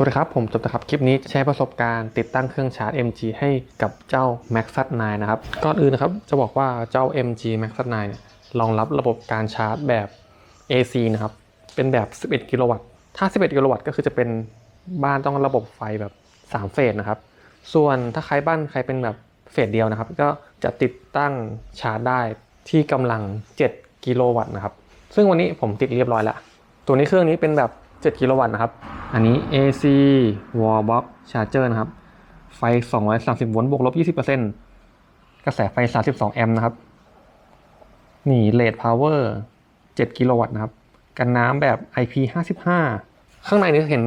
สวัสดีครับ ผมจบนะครับ คลิปนี้จะใช้ประสบการณ์ติดตั้งเครื่องชาร์จ MG ให้กับเจ้า Max 9นะครับ ก่อนอื่นนะครับ จะบอกว่าเจ้า MG Max 9เนี่ยรองรับระบบการชาร์จแบบ AC นะครับ เป็นแบบ 11 กิโลวัตต์ ถ้า 11 กิโลวัตต์ก็คือจะเป็นบ้านต้องระบบไฟแบบ 3 เฟสนะครับ ส่วนถ้าใครบ้านใครเป็นแบบเฟสเดียวนะครับ ก็จะติดตั้งชาร์จได้ที่กำลัง 7 กิโลวัตต์นะครับ ซึ่งวันนี้ผมติดเรียบร้อยแล้ว ตัวนี้เครื่องนี้เป็นแบบ 7 กิโลวัตต์นะครับ อันนี้ AC wall box charger นะครับ ไฟ 230 โวลต์บวกลบ 20%กระแสไฟ 32 แอมป์นะครับ นี่ rate power 7กิโลวัตต์นะครับ กันน้ำแบบ IP 55 ข้างในนี้เห็น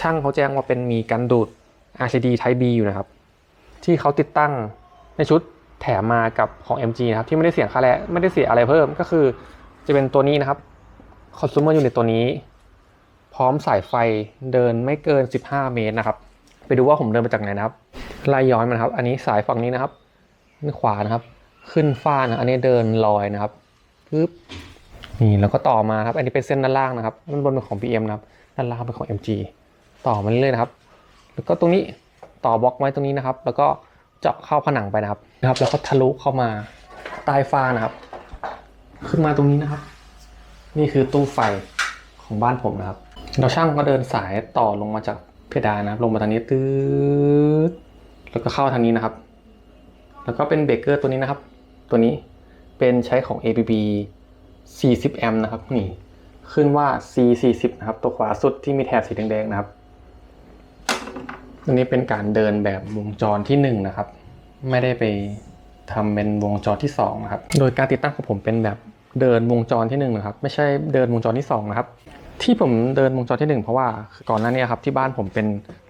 ช่างเขาแจ้งว่าเป็นมีกันดูด RCD Type B อยู่นะครับ ที่เขาติดตั้งในชุดแถมมากับของ MG นะครับ ที่ไม่ได้เสียค่าแรงไม่ได้เสียอะไรเพิ่มก็คือ จะเป็นตัวนี้นะครับ consumer unit ตัวนี้ พร้อมสายไฟเดินไม่เกิน 15 เมตรนะครับ ไปดูว่าผมเดินมาจากไหนนะครับไล่ย้อนมานครับ อันนี้สายฝั่งนี้นะครับด้านขวานะครับ ขึ้นฟ้านะอันนี้เดินลอยนะครับปึ๊บนี่แล้วก็ต่อมาครับ อันนี้เป็นเส้นด้านล่างนะครับด้านบนเป็นของ PM นะครับด้านล่างเป็นของ MG ต่อมาเรื่อยๆนะครับ แล้วก็ตรงนี้ต่อบล็อกไว้ตรงนี้นะครับ แล้วก็เจาะเข้าผนังไปนะครับนะครับ แล้วก็ทะลุเข้ามาใต้ฟ้านะครับ ขึ้นมาตรงนี้นะครับ นี่คือตู้ไฟของบ้านผมนะครับ เราช่างก็เดินสายต่อลงมาจากเพดานนะครับ ลงมาทางนี้ตืดแล้วก็เข้าทางนี้นะครับ แล้วก็เป็นเบรกเกอร์ตัวนี้นะครับ ตัวนี้เป็นใช้ของ ABB 40แอมป์นะครับนี่ขึ้นว่า C40 นะครับ ตัวขวาสุดที่มีแถบสีแดงๆนะครับอันนี้เป็นการเดินแบบวงจรที่1นะครับ ไม่ได้ไปทำเป็นวงจรที่2นะครับ โดยการติดตั้งของผมเป็นแบบเดินวงจรที่1นะครับ ไม่ใช่เดินวงจรที่2นะครับ ที่ผมเดินวงจรที่ 1 เพราะว่าก่อนหน้านี้ครับที่บ้านผมเป็น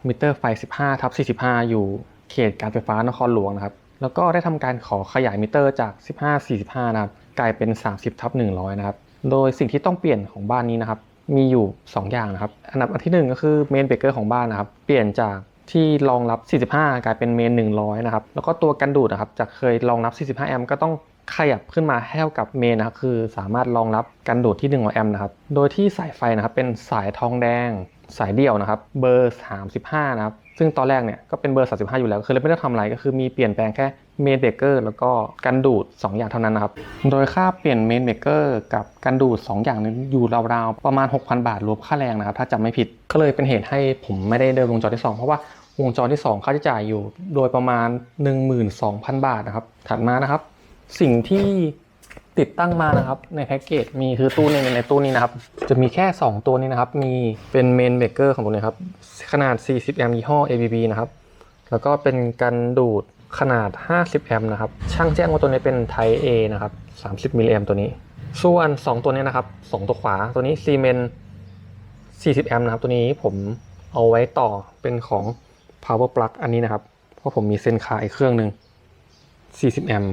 มิเตอร์ไฟ 15ทับ45 อยู่เขตการไฟฟ้านครหลวงนะครับแล้วก็ได้ทำการขอขยายมิเตอร์จาก 15 45 นะครับกลายเป็น 30ทับ100 นะครับโดยสิ่งที่ต้องเปลี่ยนของบ้านนี้นะครับมีอยู่ 2 อย่างนะครับอันดับที่ 1 ก็คือเมนเบรกเกอร์ของบ้านนะครับเปลี่ยนจากที่รองรับ 45 กลายเป็นเมน 100 นะครับ แล้วก็ตัวกันดูดนะครับ จากเคยรองรับ 45 แอมป์ก็ต้อง ขยับขึ้นมาให้เท่ากับเมนนะครับคือสามารถรองรับกันดูดที่100แอมป์นะครับ โดยที่สายไฟนะครับเป็นสายทองแดง สายเดี่ยวนะครับ เบอร์ 35 นะครับ ซึ่งตอนแรกเนี่ยก็เป็นเบอร์ 35 อยู่แล้ว คือเลยไม่ได้ทำอะไรก็คือมีเปลี่ยนแปลงแค่เมนเบรกเกอร์แล้วก็กันดูด 2 อย่างเท่านั้นนะครับ โดยค่าเปลี่ยนเมนเบรกเกอร์กับกันดูด 2 อย่างนี้อยู่ราวๆประมาณ 6,000 บาทรวมค่าแรงนะครับ ถ้าจำไม่ผิดก็เลยเป็นเหตุให้ผมไม่ได้เดินวงจรที่ 2 เพราะว่าวงจรที่ 2 ค่าใช้จ่ายอยู่ โดยประมาณ 12,000 บาทนะครับ ถัดมานะครับ สิ่งที่ติดตั้งมานะครับในแพ็กเกจมีคือตู้ในในตู้นี้นะครับ จะมีแค่ 2 ตัวนี้นะครับ มีเป็นเมนเบรกเกอร์ของตัวนี้ครับ ขนาด 40 แอมป์ยี่ห้อ ABB นะครับ แล้วก็เป็นกันดูดขนาด 50 แอมป์นะครับ ช่างแจ้งว่าตัวนี้เป็น Type A นะครับ 30 มิลลิแอมป์ตัวนี้ ส่วน 2 ตัวนี้นะครับ 2 ตัวขวาตัวนี้ซีเมน40 แอมป์นะครับ ตัวนี้ผมเอาไว้ต่อเป็นของ power plug อันนี้นะครับ เพราะผมมีเส้นคาอีกเครื่องหนึ่ง40 แอมป์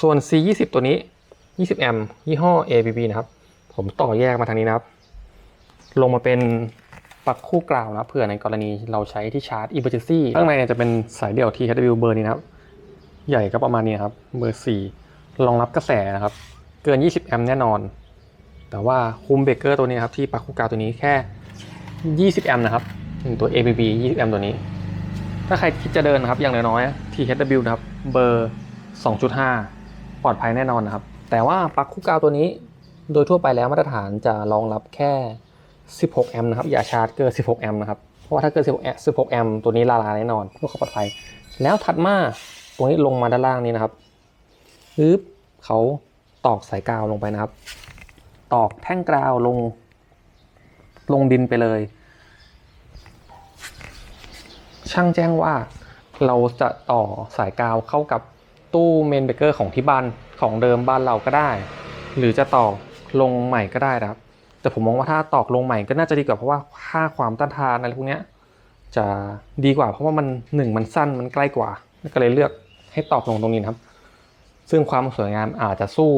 ส่วน C20 ตัวนี้ 20 แอมป์ยี่ห้อ ABB นะครับ ผมต่อแยกมาทางนี้นะครับ ลงมาเป็นปลั๊กคู่กล่าวนะเผื่อในกรณีเราใช้ที่ชาร์จ emergency ข้างในเนี่ยจะเป็นสายเดี่ยว THW เบอร์นี้นะครับ ใหญ่ก็ประมาณนี้ครับ เบอร์ 4 รองรับกระแสนะครับ เกิน 20 แอมป์แน่นอน แต่ว่าคุมเบเกอร์ตัวนี้ครับที่ปลั๊กคู่กล่าวตัวนี้แค่ 20 แอมป์นะครับตัว ABB 20 แอมป์ตัวนี้ ถ้าใครคิดจะเดินนะครับอย่างน้อยๆ THW นะครับเบอร์ 2.5 ปลอดภัยแน่นอนนะครับ แต่ว่าปลั๊กคู่กาวตัวนี้โดยทั่วไปแล้วมาตรฐานจะรองรับแค่ 16 แอมป์นะครับ อย่าชาร์จเกิน 16 แอมป์นะครับ เพราะว่าถ้าเกิน 16 แอมป์16 แอมป์ตัวนี้ลาลาแน่นอนเพื่อความปลอดภัย แล้วถัดมาตรงนี้ลงมาด้านล่างนี้นะครับปึ๊บเขาตอกสายกาวลงไปนะครับ ตอกแท่งกาวลง ลงดินไปเลย ช่างแจ้งว่าเราจะต่อสายกาวเข้ากับ ตู้เมนเบเกอร์ของที่บ้านของเดิมบ้านเราก็ได้ หรือจะต่อลงใหม่ก็ได้นะครับ แต่ผมมองว่าถ้าตอกลงใหม่ก็น่าจะดีกว่าเพราะว่าค่าความต้านทานอะไรพวกนี้จะดีกว่าเพราะว่ามันหนึ่งมันสั้นมันใกล้กว่า ก็เลยเลือกให้ตอกลงตรงนี้นะครับ ซึ่งความสวยงามอาจจะสู้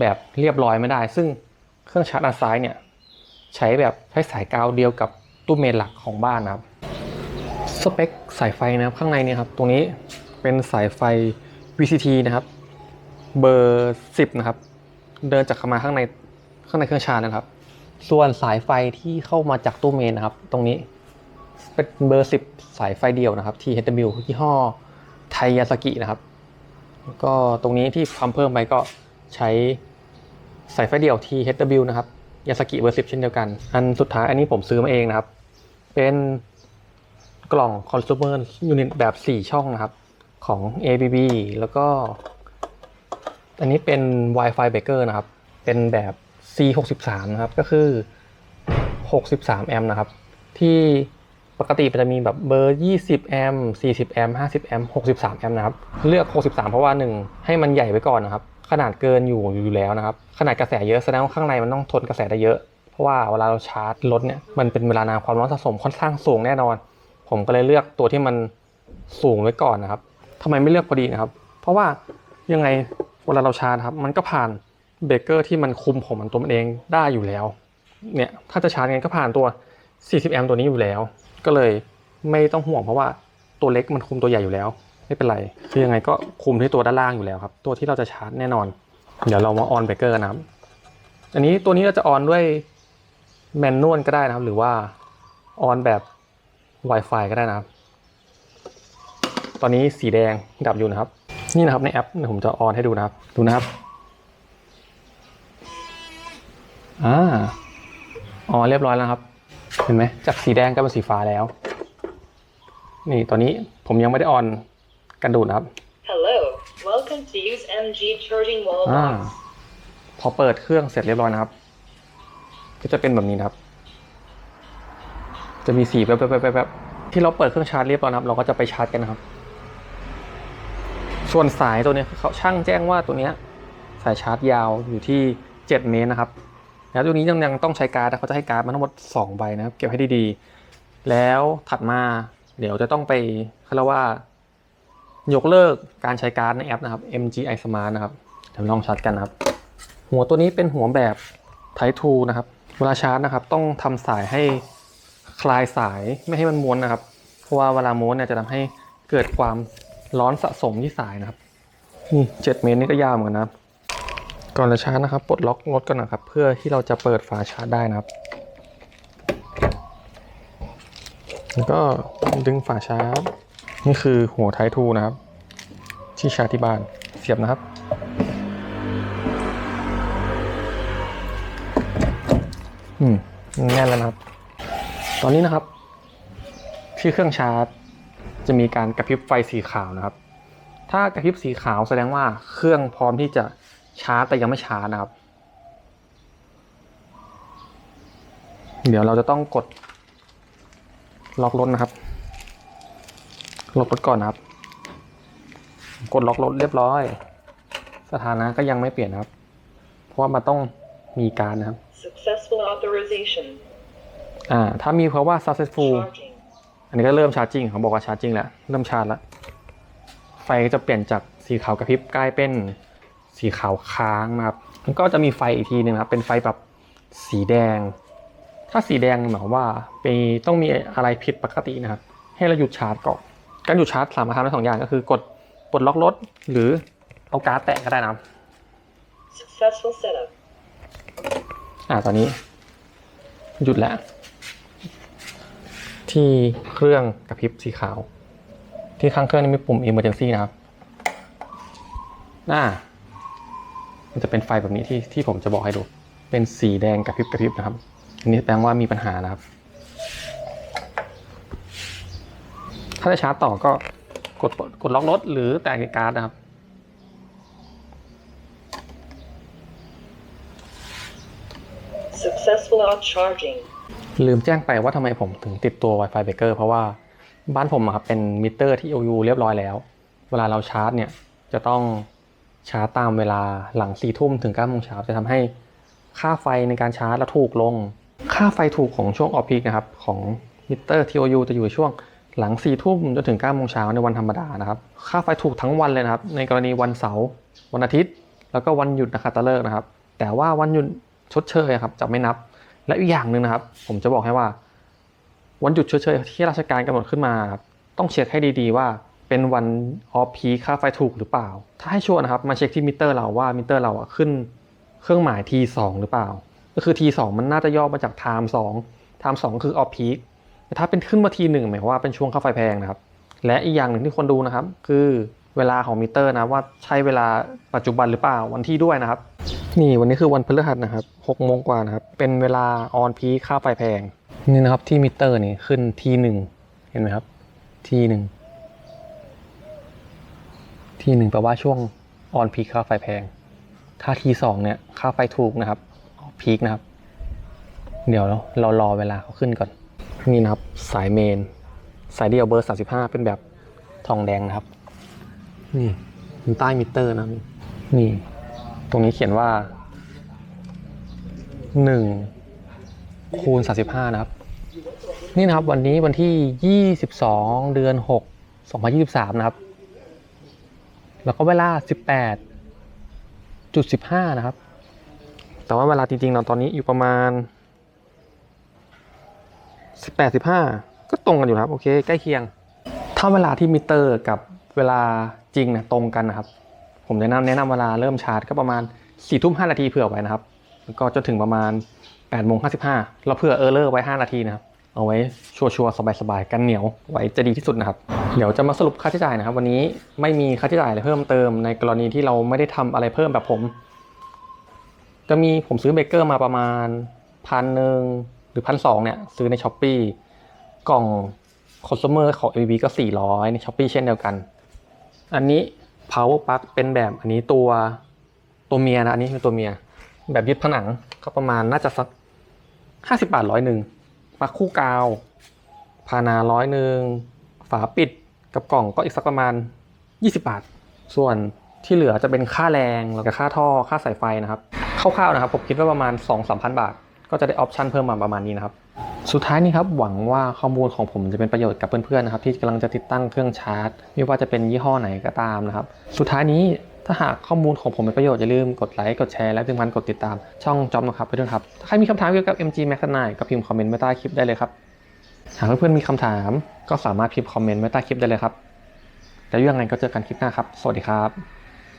แบบเรียบร้อยไม่ได้ ซึ่งเครื่องชาร์จอันซ้ายเนี่ยใช้แบบใช้สายกาวเดียวกับตู้เมนหลักของบ้านนะครับ สเปคสายไฟนะครับข้างในเนี่ยครับ ตรงนี้เป็นสายไฟ VCT นะครับ เบอร์10นะครับ เดินจากเข้ามาข้างในข้างในเครื่องชาร์จนะครับ ส่วนสายไฟที่เข้ามาจากตู้เมนนะครับ ตรงนี้เป็นเบอร์10สายไฟเดียวนะครับ ที่ HW ยี่ห้อไทยาสกินะครับแล้วก็ตรงนี้ที่ทำเพิ่มไปก็ใช้สายไฟเดียวที่ HW นะครับยาสกิเบอร์10เช่นเดียวกัน อันสุดท้ายอันนี้ผมซื้อมาเองนะครับ เป็นกล่อง consumer unit แบบ 4 ช่องนะครับ ของ ABB แล้วก็ อันนี้เป็น Wi-Fi Breaker นะครับ เป็นแบบ C63 นะครับ ก็คือ 63 แอมป์นะครับ ที่ปกติมันจะมีแบบเบอร์ 20 แอมป์ 40 แอมป์ 50 แอมป์ 63 แอมป์นะครับ เลือก 63 เพราะว่า 1 ให้มันใหญ่ไว้ก่อนนะครับ ขนาดเกินอยู่อยู่แล้วนะครับ ขนาดกระแสเยอะแสดงว่าข้างในมันต้องทนกระแสได้เยอะ เพราะว่าเวลาเราชาร์จรถเนี่ย มันเป็นเวลานานความร้อนสะสมค่อนข้างสูงแน่นอน ผมก็เลยเลือกตัวที่มันสูงไว้ก่อนนะครับ ทำไมไม่เลือกพอดีนะครับ เพราะว่ายังไงเวลาเราชาร์จครับ มันก็ผ่านเบรกเกอร์ที่มันคุมของมันตัวมันเองได้อยู่แล้ว เนี่ยถ้าจะชาร์จไงก็ผ่านตัว 40 แอมป์ตัวนี้อยู่แล้ว ก็เลยไม่ต้องห่วงเพราะว่าตัวเล็กมันคุมตัวใหญ่อยู่แล้ว ไม่เป็นไรคือยังไงก็คุมที่ตัวด้านล่างอยู่แล้วครับ ตัวที่เราจะชาร์จแน่นอน เดี๋ยวเรามาออนเบรกเกอร์กันนะครับอันนี้ตัวนี้เราจะออนด้วยแมนนวลก็ได้นะครับ หรือว่าออนแบบ Wi-Fi ก็ได้นะครับ ตอนนี้สีแดงดับอยู่นะครับ นี่นะครับในแอปเดี๋ยวผมจะออนให้ดูนะครับ ดูนะครับอ่าอ๋อเรียบร้อยแล้วครับ เห็นไหมจากสีแดงกลายเป็นสีฟ้าแล้ว นี่ตอนนี้ผมยังไม่ได้ออนกันดูดนะครับ Hello, welcome to use MG charging wall อ่า box. พอเปิดเครื่องเสร็จเรียบร้อยนะครับ ก็จะเป็นแบบนี้นะครับ จะมีสีแบบแบบแบบแบบที่เราเปิดเครื่องชาร์จเรียบร้อยนะครับ เราก็จะไปชาร์จกันนะครับ ส่วนสายตัวนี้เขาช่างแจ้งว่าตัวนี้สายชาร์จยาวอยู่ที่ 7 เมตรนะครับ แล้วตัวนี้ยังยังต้องใช้การ์ดเขาจะให้การ์ดมาทั้งหมด 2 ใบนะครับ เก็บให้ดีๆ แล้วถัดมาเดี๋ยวจะต้องไปเขาเรียกว่ายกเลิกการใช้การ์ดในแอปนะครับ MGI Smart นะครับเดี๋ยวลองชาร์จกันนะครับ หัวตัวนี้เป็นหัวแบบ Type 2นะครับ เวลาชาร์จนะครับ ต้องทำสายให้คลายสายไม่ให้มันม้วนนะครับ เพราะว่าเวลาม้วนเนี่ยจะทำให้เกิดความ ร้อนสะสมที่สายนะครับนี่เจ็ดเมตรนี่ก็ยาวเหมือนกันนะครับ ก่อนจะชาร์จนะครับปลดล็อกรถก่อนนะครับ เพื่อที่เราจะเปิดฝาชาร์จได้นะครับ แล้วก็ดึงฝาชาร์จ นี่คือหัวไททูนะครับ ที่ชาร์จที่บ้านเสียบนะครับอืมแน่นแล้วนะครับ ตอนนี้นะครับ ที่เครื่องชาร์จ จะมีการกระพริบไฟสีขาวนะครับ ถ้ากระพริบสีขาวแสดงว่าเครื่องพร้อมที่จะชาร์จแต่ยังไม่ชาร์จนะครับ เดี๋ยวเราจะต้องกดล็อกรถนะครับ ล็อกรถก่อนนะครับ กดล็อกรถเรียบร้อย สถานะก็ยังไม่เปลี่ยนนะครับ เพราะว่ามันต้องมีการนะครับ Successful authorization. อ่า ถ้ามีเพราะว่า successful Charging. อันนี้ก็เริ่มชาร์จจริงเขาบอกว่าชาร์จจริงแล้วเริ่มชาร์จแล้วไฟก็จะเปลี่ยนจากสีขาวกระพริบกลายเป็นสีขาวค้างนะครับมันก็จะมีไฟอีกทีหนึ่งนะครับเป็นไฟแบบสีแดง ถ้าสีแดงหมายความว่าเป็นต้องมีอะไรผิดปกตินะครับ ให้เราหยุดชาร์จก่อนการหยุดชาร์จสามารถทำได้สองอย่างก็คือกดปลดล็อกรถหรือเอาการ์ดแตะก็ได้นะครับ Successful setup. อ่าตอนนี้ หยุดแล้ว ที่เครื่องกระพริบสีขาว ที่ข้างเครื่องนี่มีปุ่ม emergency นะครับอ่ามันจะเป็นไฟแบบนี้ที่ที่ผมจะบอกให้ดู เป็นสีแดงกระพริบกระพริบนะครับ อันนี้แปลว่ามีปัญหานะครับ ถ้าจะชาร์จต่อก็กดกดล็อกรถหรือแตะการ์ดนะครับ Successful charging. ลืมแจ้งไปว่าทำไมผมถึงติดตัว Wi-Fi Breaker เพราะว่าบ้านผมครับเป็นมิเตอร์ที่ OU เรียบร้อยแล้ว เวลาเราชาร์จเนี่ยจะต้องชาร์จตามเวลาหลัง4ทุ่มถึง9โมงเช้าจะทำให้ค่าไฟในการชาร์จเราถูกลง ค่าไฟถูกของช่วงออฟพีกนะครับของมิเตอร์ TOU จะอยู่ช่วงหลัง4ทุ่มจนถึง9โมงเช้าในวันธรรมดานะครับ ค่าไฟถูกทั้งวันเลยนะครับ ในกรณีวันเสาร์วันอาทิตย์ แล้วก็วันหยุดนะครับตะเลิกนะครับ แต่ว่าวันหยุดชดเชยครับจะไม่นับ และอีกอย่างหนึ่งนะครับ ผมจะบอกให้ว่า วันหยุดชดเชยที่ราชการกำหนดขึ้นมาครับต้องเช็คให้ดีๆว่าเป็นวันออฟพีค่าไฟถูกหรือเปล่า ถ้าให้ชัวร์นะครับมาเช็คที่มิเตอร์เราว่ามิเตอร์เราอะขึ้นเครื่องหมาย T2 หรือเปล่า ก็คือ T2 มันน่าจะย่อมาจาก time 2 time 2 คือออฟพีคแต่ถ้าเป็นขึ้นมาทีหนึ่งหมายความว่าเป็นช่วงค่าไฟแพงนะครับ และอีกอย่างหนึ่งที่คนดูนะครับ คือเวลาของมิเตอร์นะว่าใช่เวลาปัจจุบันหรือเปล่าวันที่ด้วยนะครับ นี่วันนี้คือวันพฤหัสนะครับหกโมงกว่านะครับ เป็นเวลาออนพีค่าไฟแพง นี่นะครับที่มิเตอร์นี่ขึ้นทีหนึ่งเห็นไหมครับ ทีหนึ่งทีหนึ่งแปลว่าช่วงออนพีค่าไฟแพง ถ้าทีสองเนี่ยค่าไฟถูกนะครับพีคนะครับ เดี๋ยวเรารอเวลาเขาขึ้นก่อน นี่นะครับสายเมน สายเดียวเบอร์35เป็นแบบทองแดงนะครับ นี่ใต้มิเตอร์นะนี่ ตรงนี้เขียนว่า1คูณ35นะครับ นี่นะครับวันนี้วันที่22เดือน6 2023นะครับ แล้วก็เวลา18จุด15นะครับ แต่ว่าเวลาจริงๆเราตอนนี้อยู่ประมาณ18 15ก็ตรงกันอยู่ครับ โอเค ใกล้เคียง ถ้าเวลาที่มิเตอร์กับเวลาจริงนะตรงกันนะครับ ผมแนะนำแนะนำเวลาเริ่มชาร์จก็ประมาณ4ทุ่ม5นาทีเผื่อไว้นะครับแล้วก็จนถึงประมาณ8โมง55เราเผื่อเออร์เลอร์ไว้ 5 นาทีนะครับ เอาไว้ชัวร์ๆสบายๆกันเหนียวไว้จะดีที่สุดนะครับ เดี๋ยวจะมาสรุปค่าใช้จ่ายนะครับ วันนี้ไม่มีค่าใช้จ่ายอะไรเพิ่มเติม ในกรณีที่เราไม่ได้ทำอะไรเพิ่มแบบผม จะมีผมซื้อเบเกอร์มาประมาณพันหนึ่งหรือพันสองเนี่ยซื้อในช้อปปีกล่องคอน sumer ของ ABB ก็ 400 ในช้อปปีเช่นเดียวกัน อันนี้ power plug เป็นแบบอันนี้ตัวตัวเมียนะอันนี้เป็นตัวเมีย แบบยึดผนังก็ประมาณน่าจะสัก50บาทร้อยหนึ่งปลั๊กคู่กาวพานาร้อยหนึ่งฝาปิดกับกล่องก็อีกสักประมาณ 20 บาท ส่วนที่เหลือจะเป็นค่าแรงแล้วก็ค่าท่อค่าสายไฟนะครับคร่าวๆนะครับผมคิดว่าประมาณ 2-3,000บาท ก็จะได้ออปชันเพิ่มมาประมาณนี้นะครับ สุดท้ายนี้ครับหวังว่าข้อมูลของผมจะเป็นประโยชน์กับเพื่อนๆนะครับที่กำลังจะติดตั้งเครื่องชาร์จ ไม่ว่าจะเป็นยี่ห้อไหนก็ตามนะครับ สุดท้ายนี้ถ้าหากข้อมูลของผมเป็นประโยชน์อย่าลืมกดไลค์กดแชร์และที่สำคัญกดติดตามช่องจอมนะครับไปด้วยครับถ้าใครมีคำถามเกี่ยวกับ MG Max 9ก็พิมพ์คอมเมนต์ไว้ใต้คลิปได้เลยครับหากเพื่อนๆมีคำถามก็สามารถพิมพ์คอมเมนต์ไว้ใต้คลิปได้เลยครับแล้วยังไงก็เจอกันคลิปหน้าครับ สวัสดีครับ